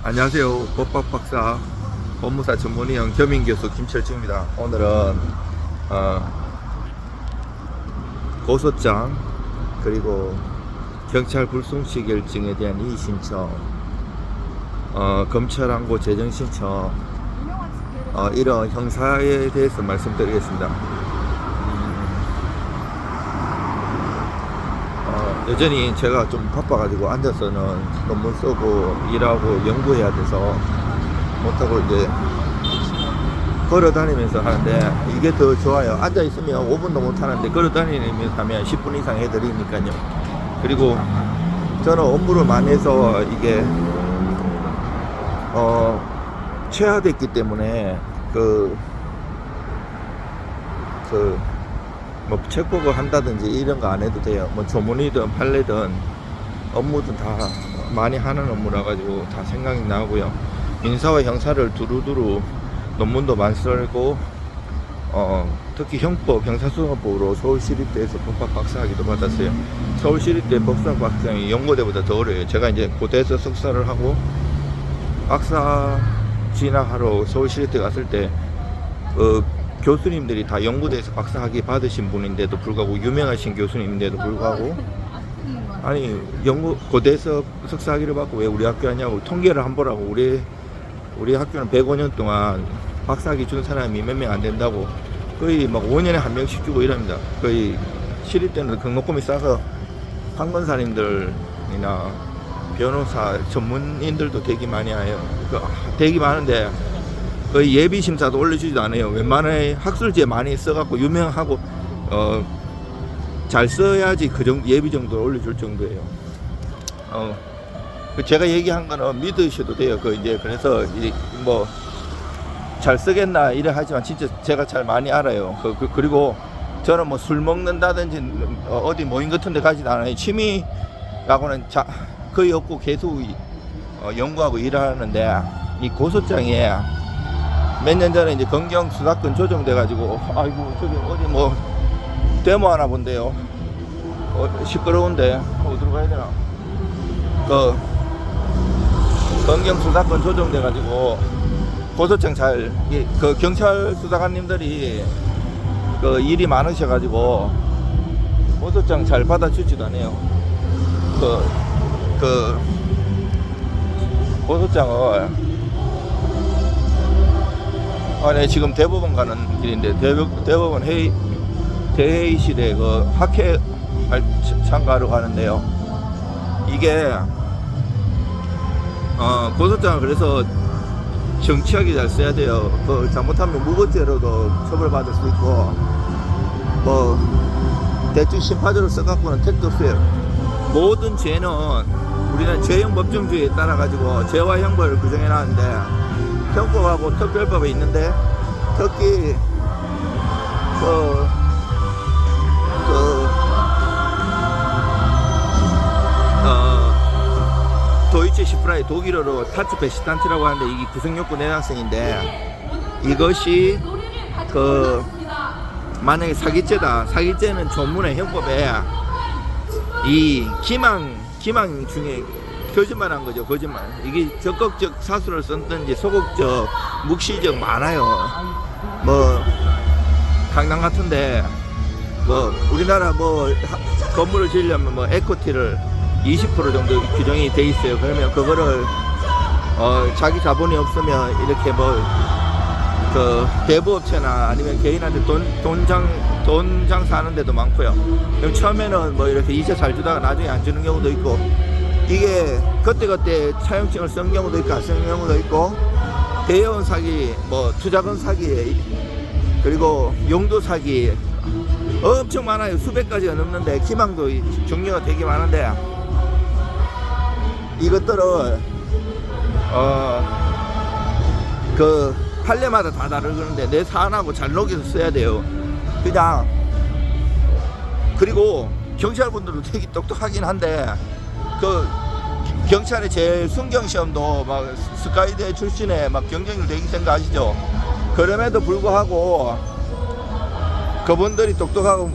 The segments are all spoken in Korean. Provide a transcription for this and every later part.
안녕하세요. 법학 박사 법무사 전문의원 겸임 교수 김철주입니다. 오늘은 어, 고소장 그리고 경찰 불송치 결정에 대한 이의 신청, 어, 검찰 항고 재정 신청 어, 이런 형사에 대해서 말씀드리겠습니다. 어, 여전히 제가 좀 바빠가지고 앉아서는 논문 쓰고 일하고 연구해야 돼서 못하고 이제 걸어 다니면서 하는데 이게 더 좋아요. 앉아 있으면 5분도 못 하는데 걸어 다니면서 하면 10분 이상 해드리니까요. 그리고 저는 업무를 많이 해서 이게 어 체화됐기 때문에 그 그, 뭐 책보고 한다든지 이런 거 안 해도 돼요. 뭐 조문이든 판례든 업무든 다 많이 하는 업무라 가지고 다 생각이 나고요. 민사와 형사를 두루두루 논문도 많이 쓰고 어, 특히 형법, 형사소송법으로 서울시립대에서 법학 박사학위도 받았어요. 서울시립대 법학 박사학위 연고대보다 더 어려워요. 제가 이제 고대에서 석사를 하고 박사 진학하러 서울시립대 갔을 때 어, 교수님들이 다 연구대에서 박사학위 받으신 분인데도 불구하고 유명하신 교수님인데도 불구하고 아니 연구 고대에서 석사학위를 받고 왜 우리 학교 하냐고 통계를 한 보라고 우리 우리 학교는 105년 동안 박사학위 준 사람이 몇 명 안 된다고 거의 막 5년에 한 명씩 주고 이럽니다. 거의 시립대는 등록금이 싸서 판검사님들이나 변호사 전문인들도 되게 많이 와요. 그, 되게 많은데 거의 예비 심사도 올려주지도 않아요. 웬만한 학술지에 많이 써갖고 유명하고 어, 잘 써야지 그 정도 예비 정도 올려줄 정도예요. 어, 그 제가 얘기한 거는 믿으셔도 돼요. 그 이제 그래서 뭐 잘 쓰겠나 이래 하지만 진짜 제가 잘 많이 알아요. 그, 그, 리고 저는 뭐 술 먹는다든지 어, 어디 모임 같은 데 가지도 않아요. 취미라고는 자, 거의 없고 계속 이- 어, 연구하고 일하는데 이 고소장에 몇 년 전에 이제 검경 수사권 조정돼 가지고 아이고 저기 어디 뭐 데모 하나 본데요. 어, 시끄러운데 어디로 가야 되나? 그 검경 수사권 조정돼 가지고 고소장 잘그 경찰 수사관님들이 그 일이 많으셔 가지고 고소장 잘 받아주지도 않아요. 그 그 고소장을 아, 네, 지금 대법원 가는 길인데 대법, 대법원 회의 대회의실에 그 학회 할- 참가하러 가는데요. 이게 어, 고소장을 그래서 정치하게 잘 써야 돼요. 그 잘못하면 무고죄로도 처벌받을 수 있고 뭐 대충 심파적으로 써갖고는 택도 없어요. 모든 죄는 우리는 죄형 법정주의에 따라 가지고 죄와 형벌을 규정해 놨는데 형법하고 특별법이 있는데 특히 그, 그, 어, 도이체 시프라이 독일어로 타츠 베시탄트라고 하는데 이게 구성욕구 내학생인데 이것이 그 만약에 사기죄다. 사기죄는 전문의 형법에 이 기망 기망 중에 거짓말 한 거죠 거짓말. 이게 적극적 사수를 썼든지 소극적 묵시적 많아요. 뭐 강남 같은데 뭐 우리나라 뭐 하- 건물을 지으려면 뭐 에코티를 20% 정도 규정이 돼 있어요. 그러면 그거를 어 자기 자본이 없으면 이렇게 뭐 그 대부업체나 아니면 개인한테 돈 돈장 돈 장사하는 데도 많고요. 그럼 처음에는 뭐 이렇게 이자 잘 주다가 나중에 안 주는 경우도 있고 이게 그때그때 차용증을 쓴 경우도 있고 안 쓴 경우도 있고 대여원 사기, 뭐 투자금 사기 그리고 용도 사기 엄청 많아요. 수백 가지가 넘는데 기망도 종류가 되게 많은데 이것들을 어그 판례마다 다 다르는데 내 사안하고 잘 녹여서 써야 돼요. 그냥 그리고 경찰분들도 되게 똑똑하긴 한데 그 경찰의 제일 순경 시험도 막 스카이대 출신의 막 경쟁률 되게 생각하시죠. 그럼에도 불구하고 그분들이 똑똑하고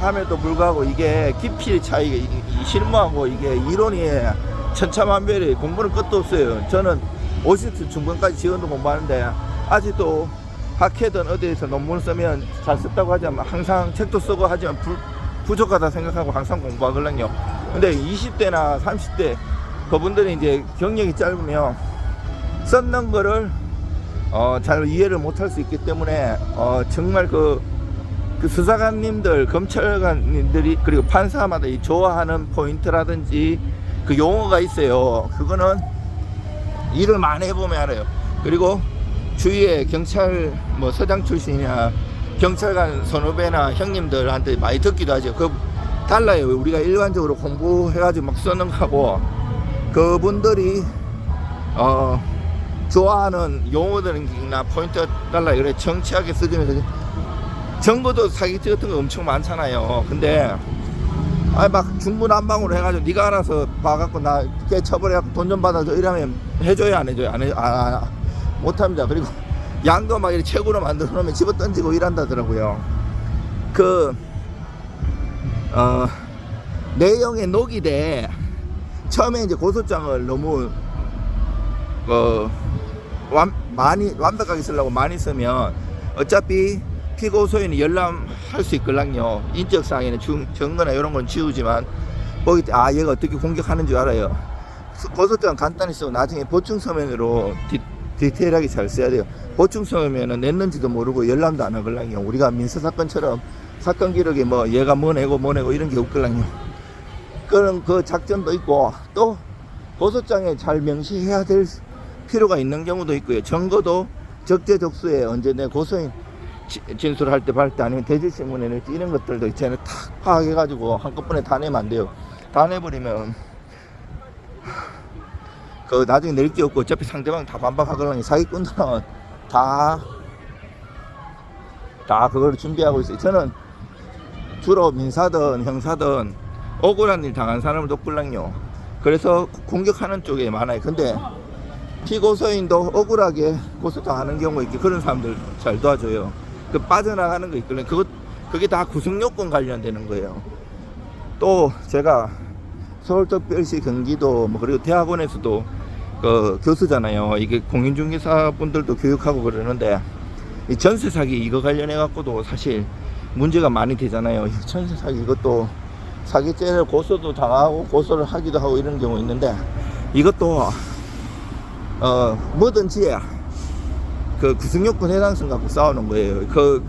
함에도 불구하고 이게 깊이 차이가 이- 이 실무하고 이게 이론이 천차만별이 공부는 끝도 없어요. 저는 오시트 중반까지 지원도 공부하는데 아직도 학회든 어디에서 논문을 쓰면 잘 썼다고 하지만 항상 책도 쓰고 하지만 불, 부족하다 생각하고 항상 공부하거든요. 근데 20대나 30대 그분들이 이제 경력이 짧으면 썼는 거를 어, 잘 이해를 못할 수 있기 때문에 어, 정말 그, 그 수사관님들, 검찰관님들이 그리고 판사마다 이 좋아하는 포인트라든지 그 용어가 있어요. 그거는 일을 많이 해보면 알아요. 그리고 주위에 경찰 뭐 서장 출신이나 경찰관 선후배나 형님들한테 많이 듣기도 하죠. 그 달라요. 우리가 일반적으로 공부해가지고 막 쓰는 거하고 그분들이 어 좋아하는 용어들이나 포인트가 달라요. 그래 정치하게 쓰면서 정보도 사기죄 같은 거 엄청 많잖아요. 근데 아막 중구난방으로 해가지고 네가 알아서 봐갖고 나 깨쳐버려갖고 돈 좀 받아줘 이러면 해줘야 안 해줘요 안 해, 아, 아, 못합니다 그리고 양도 막 이렇게 책으로 만들어 놓으면 집어 던지고 이란다더라고요 그 어, 내용에 녹이 돼. 처음에 이제 고소장을 너무 어, 완, 많이 완벽하게 쓰려고 많이 쓰면 어차피 피고 소인이 열람할 수 있걸랑요. 인적사항에는 중, 증거나 이런 건 지우지만 거기 아 얘가 어떻게 공격하는 줄 알아요. 수- 고소장 간단히 쓰고 나중에 보충 서면으로 디, 디테일하게 잘 써야 돼요. 보충 서면은 냈는지도 모르고 열람도 안 하걸랑요. 우리가 민사사건처럼 사건 기록에 뭐 얘가 뭐 내고 뭐 내고 이런 게 없걸랑요 그런 그 작전도 있고 또 고소장에 잘 명시해야 될 필요가 있는 경우도 있고요. 증거도 적재적소에 언제 내 고소인 지- 진술할 때, 발때 아니면 대질신문에 낼지 이런 것들도 있잖아요. 탁 파악해가지고 한꺼번에 다 내면 안 돼요. 다 내버리면 그 나중에 낼 게 없고 어차피 상대방 다 반박하거든요. 사기꾼들은 다, 다 그걸 준비하고 있어요. 저는 주로 민사든 형사든 억울한 일 당한 사람을 돕걸랑요. 그래서 공격하는 쪽에 많아요. 근데 피고소인도 억울하게 고소당하는 경우 있게 그런 사람들 잘 도와줘요. 그 빠져나가는 거 있거든요. 그것 그게 다 구속요건 관련되는 거예요. 또 제가 서울특별시 경기도 뭐 그리고 대학원에서도 그 교수잖아요. 이게 공인중개사 분들도 교육하고 그러는데 이 전세 사기 이거 관련해 갖고도 사실 문제가 많이 되잖아요. 이 전세 사기 이것도 사기죄를 고소도 당하고 고소를 하기도 하고 이런 경우 있는데 이것도 어 뭐든지 그 구속요건 해당성 갖고 싸우는 거예요. 그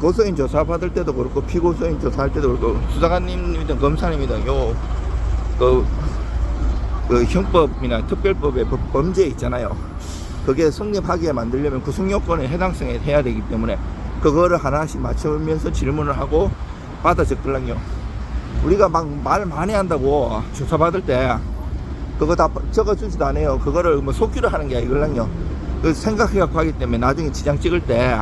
고소인 조사 받을 때도 그렇고 피고소인 조사할 때도 그렇고 수사관님이든 검사님이든 요그 그 형법이나 특별법의 법- 범죄 있잖아요. 그게 성립하게 만들려면 구속요건에 해당성에 해야 되기 때문에 그거를 하나씩 맞추면서 질문을 하고 받아 적들랑요. 우리가 막 말 많이 한다고 조사 받을 때 그거 다 적어주지도 않아요. 그거를 뭐 속기로 하는 게 아니거든요. 그 생각해갖고 하기 때문에 나중에 지장 찍을 때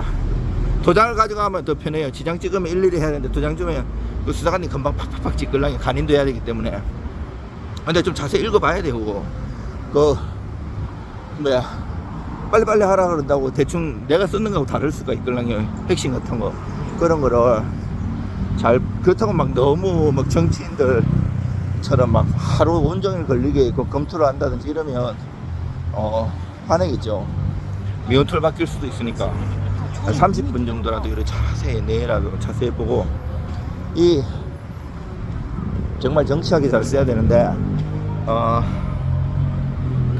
도장을 가져가면 더 편해요. 지장 찍으면 일일이 해야 되는데 도장 주면 그 수사관이 금방 팍팍팍 찍을랑요. 간인도 해야 되기 때문에. 근데 좀 자세히 읽어봐야. 그거. 그 뭐야 빨리빨리 하라 그런다고 대충 내가 쓰는 거하고 다를 수가 있걸랑요. 핵심 같은 거 그런 거를 잘 그렇다고 막 너무 막 정치인들처럼 막 하루 온종일 걸리게 그 검토를 한다든지 이러면 어 화내겠죠. 미온털 바뀔 수도 있으니까 한 30분 정도라도 이렇게 자세히 내라도 자세히 보고 이 정말 정치하게 잘 써야 되는데 어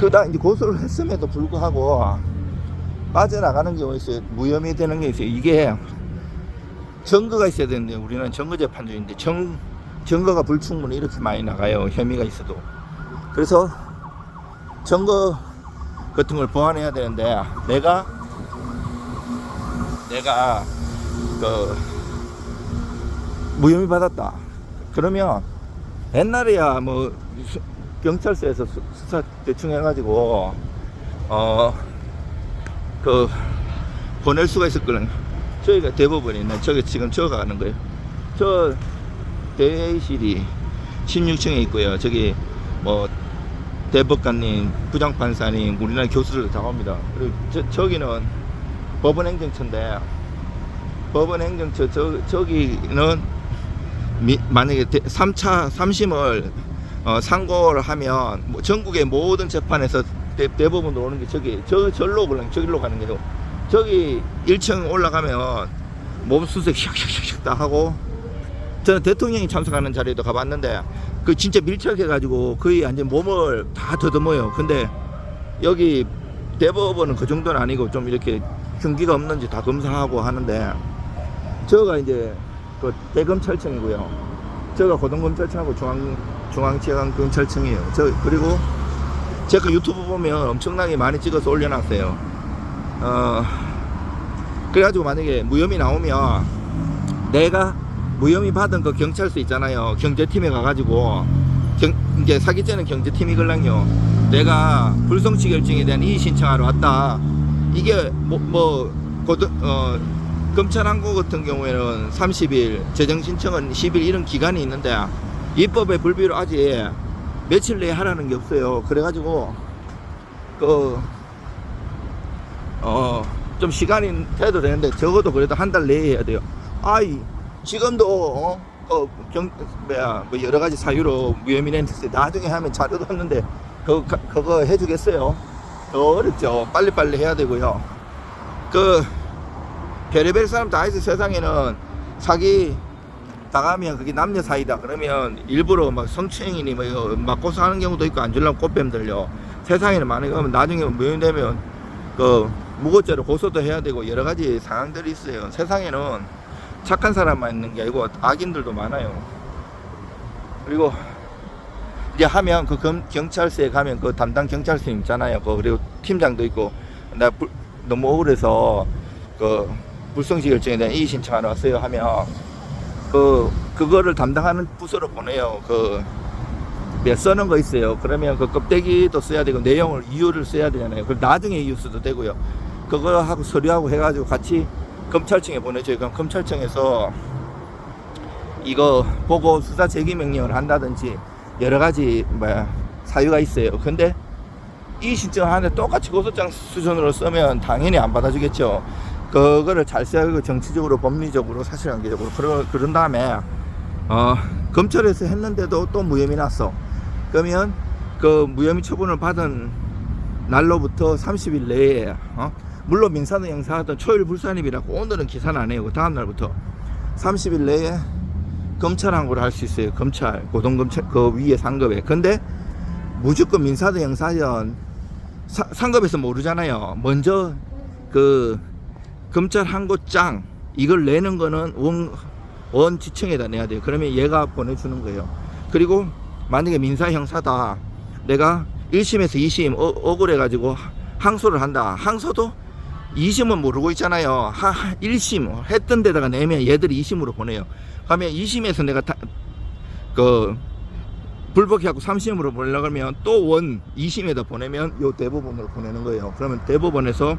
그다 이제 고소를 했음에도 불구하고 빠져나가는 경우 있어요. 무혐의 되는 게 있어요. 이게 증거가 있어야 되는데 우리는 증거 재판주의인데 정, 증거가 불충분히 이렇게 많이 나가요. 혐의가 있어도. 그래서 증거 같은 걸 보완해야 되는데 내가 내가 그 무혐의 받았다. 그러면 옛날에야 뭐 수- 경찰서에서 수- 수사 대충 해가지고 어 그 보낼 수가 있었거든요. 저희가 대법원이네. 저기 지금 저 가는 거예요. 저 대회의실이 16층에 있고요. 저기 뭐 대법관님, 부장판사님, 우리나라 교수들 다 옵니다. 그리고 저, 저기는 법원행정처인데 법원행정처 저, 저기는 미, 만약에 대, 3차 3심을 어, 상고를 하면 뭐 전국의 모든 재판에서 대, 대부분 오는 게 저기 저 절로 그냥 저기로 가는 게요. 저기 1층 올라가면 몸수색 샥샥샥샥 다 하고 저는 대통령이 참석하는 자리에도 가봤는데 그 진짜 밀착해가지고 거의 완전 몸을 다 더듬어요. 근데 여기 대법원은 그 정도는 아니고 좀 이렇게 흉기가 없는지 다 검사하고 하는데 저가 이제 그 대검찰청이고요. 저가 고등검찰청하고 중앙 중앙지방검찰청이에요. 저 그리고 제가 유튜브 보면 엄청나게 많이 찍어서 올려놨어요. 어 그래가지고 만약에 무혐의 나오면 내가 무혐의 받은 그 경찰서 있잖아요. 경제팀에 가가지고 경, 이제 사기죄는 경제팀이걸랑요. 내가 불성취 결정에 대한 이의 신청하러 왔다. 이게 뭐, 뭐 고등 어 검찰 항고 같은 경우에는 30일, 재정 신청은 10일 이런 기간이 있는데 입법에 불비로 아직 며칠 내에 하라는 게 없어요. 그래가지고 그 어, 좀 시간이 돼도 되는데 적어도 그래도 한 달 내에 해야 돼요. 아이, 지금도 어, 어, 경, 뭐야, 뭐 여러 가지 사유로 낸데 나중에 하면 자료도 없는데 가- 그거 해주겠어요? 더 어렵죠. 빨리빨리 해야 되고요. 그 별의별 사람 다 있어 세상에는 사기 당하면 그게 남녀 사이다. 그러면 일부러 막 성추행이니 뭐 이거 막 고소하는 경우도 있고 안 주려면 꽃뱀 들려 세상에는 많이 가면 나중에 무혐의되면 그 무고죄로 고소도 해야 되고 여러 가지 상황들이 있어요. 세상에는 착한 사람만 있는 게 아니고 악인들도 많아요. 그리고 이제 하면 그 검- 경찰서에 가면 그 담당 경찰서님 있잖아요. 그 그리고 팀장도 있고. 나 불- 너무 억울해서 그 불성시 결정에 대한 이의 신청하러 왔어요 하면 그 그거를 담당하는 부서로 보내요. 그몇 써는 거 있어요. 그러면 그 껍데기도 써야 되고 내용을 이유를 써야 되잖아요. 그 나중에 이유 써도 되고요. 그거 하고 서류하고 해가지고 같이 검찰청에 보내줘요. 그럼 검찰청에서 이거 보고 수사 제기 명령을 한다든지 여러 가지 뭐야 사유가 있어요. 근데 이 신청을 하는데 똑같이 고소장 수준으로 쓰면 당연히 안 받아주겠죠. 그거를 잘 써야 고 정치적으로 법리적으로 사실관계적으로 그러, 그런 다음에 어, 검찰에서 했는데도 또 무혐의 났어. 그러면 그 무혐의 처분을 받은 날로부터 30일 내에 어? 물론 민사는 형사하던 초일 불산입이라고 오늘은 기사는 안 해요. 그 다음 날부터 30일 내에 검찰 항고를 할 수 있어요. 검찰 고등검찰 그 위에 상급에. 근데 무조건 민사든 형사든 사- 상급에서 모르잖아요. 먼저 그 검찰 항고장 이걸 내는 거는 원, 원지청에다 내야 돼요. 그러면 얘가 보내주는 거예요. 그리고 만약에 민사 형사다. 내가 1심에서 2심 어, 억울해가지고 항소를 한다. 항소도 2심은 모르고 있잖아요. 하, 하- 1심 했던 데다가 내면 얘들이 2심으로 보내요. 그러면 2심에서 내가 다, 그 불복해갖고 3심으로 보내려고 하면 또 원 2심에다 보내면 요 대법원으로 보내는 거예요. 그러면 대법원에서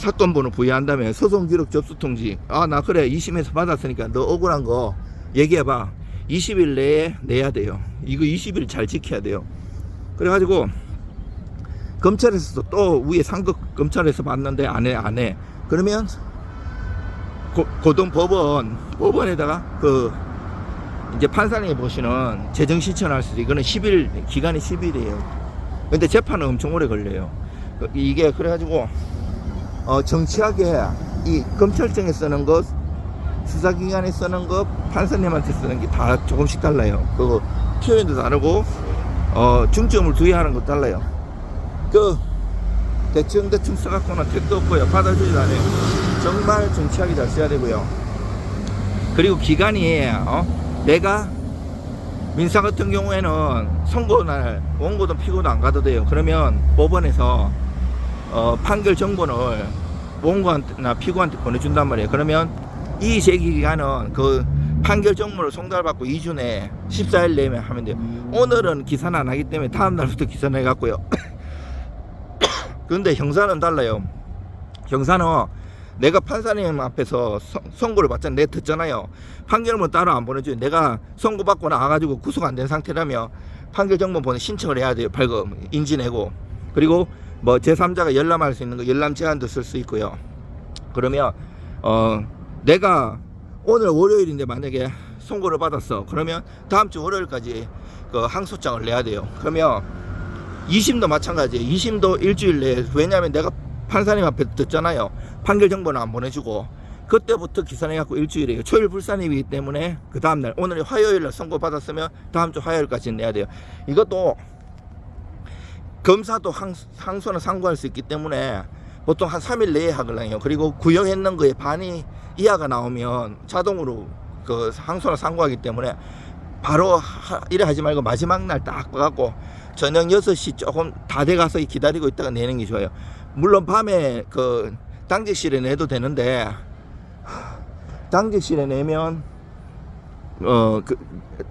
사건 번호 부여한 다음에 소송 기록 접수 통지. 아, 나 그래. 2심에서 받았으니까 너 억울한 거 얘기해봐. 20일 내에 내야 돼요. 이거 20일 잘 지켜야 돼요. 그래가지고 검찰에서도 또 위에 상급 검찰에서 받는데 안 해, 안 해. 그러면 고, 고등 법원, 법원에다가 그 이제 판사님이 보시는 재정 신청할 수도 이거는 10일 기간이 10일이에요. 근데 재판은 엄청 오래 걸려요. 그- 이게 그래가지고 어, 정치하게 이 검찰청에 쓰는 것, 수사기관에 쓰는 것, 판사님한테 쓰는 게 다 조금씩 달라요. 그 표현도 다르고 어, 중점을 두어야 하는 것도 달라요. 그 대충 대충 써갖고는 택도 없고요. 받아주지도 않아요. 정말 정치하게 잘 써야 되고요. 그리고 기간이 어? 내가 민사 같은 경우에는 선고날 원고든 피고도 안 가도 돼요. 그러면 법원에서 어, 판결 정보를 원고한테나 피고한테 보내준단 말이에요. 그러면 이 제기 기간은 그 판결 정보를 송달받고 2주 내에 14일 내에 하면 돼요. 오늘은 기사는 안 하기 때문에 다음 날부터 기사 내갖고요. 근데 형사는 달라요. 형사는 내가 판사님 앞에서 선- 선고를 받잖아. 내가 듣잖아요. 판결문 따로 안 보내줘요. 내가 선고받고 나와가지고 구속 안 된 상태라면 판결 정보 보내 신청을 해야 돼요. 발급, 인지 내고. 그리고 뭐 제3자가 열람할 수 있는 거 열람 제한도 쓸 수 있고요. 그러면 어 내가 오늘 월요일인데 만약에 선고를 받았어. 그러면 다음 주 월요일까지 그 항소장을 내야 돼요. 그러면 2심도 마찬가지예요. 2심도 일주일 내에 왜냐하면 내가 판사님 앞에 듣잖아요. 판결 정보는 안 보내주고 그때부터 기산해갖고 일주일이에요. 초일 불산입이기 때문에 그 다음날 오늘 화요일날 선고 받았으면 다음 주 화요일까지 내야 돼요. 이것도 검사도 항, 항소나 상고할 수 있기 때문에 보통 한 3일 내에 하거든요. 그리고 구형했는 거에 반이 이하가 나오면 자동으로 그 항소나 상고하기 때문에 바로 하, 이래 하지 말고 마지막 날딱 가갖고 저녁 6시 조금 다 돼가서 기다리고 있다가 내는 게 좋아요. 물론 밤에 그 당직실에 내도 되는데 당직실에 내면 어 그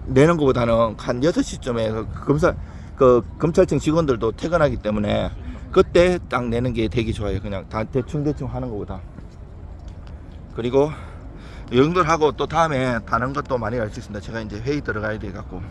내는 것보다는 한 6시쯤에 검사 그 검찰청 직원들도 퇴근하기 때문에 그때 딱 내는 게 되게 좋아요. 그냥 다 대충 대충 하는 것보다. 그리고 이 정도를 하고 또 다음에 다른 것도 많이 알수 있습니다. 제가 이제 회의 들어가야 돼 갖고